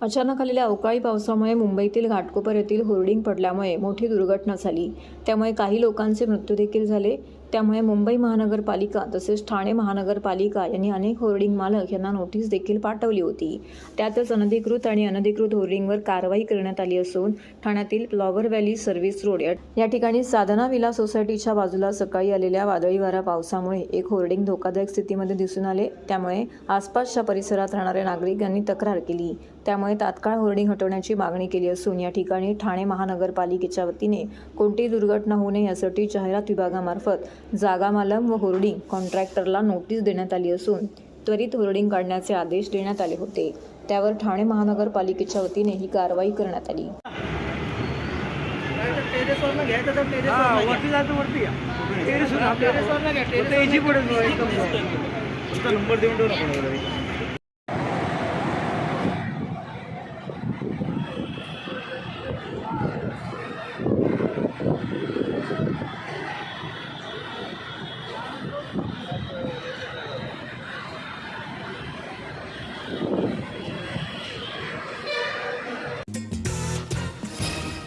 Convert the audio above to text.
अचानक आलेल्या अवकाळी पावसामुळे मुंबईतील घाटकोपर येथील होर्डिंग पडल्यामुळे मोठी दुर्घटना झाली. त्यामुळे काही लोकांचे मृत्यू देखील झाले. त्यामुळे मुंबई महानगरपालिका तसेच ठाणे महानगरपालिका यांनी अनेक होर्डिंग मालक यांना नोटीस देखील पाठवली होती. त्यातच अनधिकृत आणि अनधिकृत होर्डिंगवर कारवाई करण्यात आली असून ठाण्यातील फ्लॉवर व्हॅली सर्व्हिस रोड या- या ठिकाणी साधना विला सोसायटीच्या बाजूला सकाळी आलेल्या वादळी वारा पावसामुळे एक होर्डिंग धोकादायक स्थितीमध्ये दिसून आले. त्यामुळे आसपासच्या परिसरात राहणाऱ्या नागरिकांनी तक्रार केली. त्यामुळे तात्काळ होर्डिंग हटवण्याची मागणी केली असून या ठिकाणी ठाणे महानगरपालिकेच्या वतीने कोणतीही दुर्घटना होऊ नये यासाठी जाहिरात विभागामार्फत जागा मालम व होर्डिंग कॉन्ट्रॅक्टरला नोटीस देण्यात आली असून त्वरित होर्डिंग काढण्याचे आदेश देण्यात आले होते. त्यावर ठाणे महानगरपालिकेच्या वतीने ही कारवाई करण्यात आली.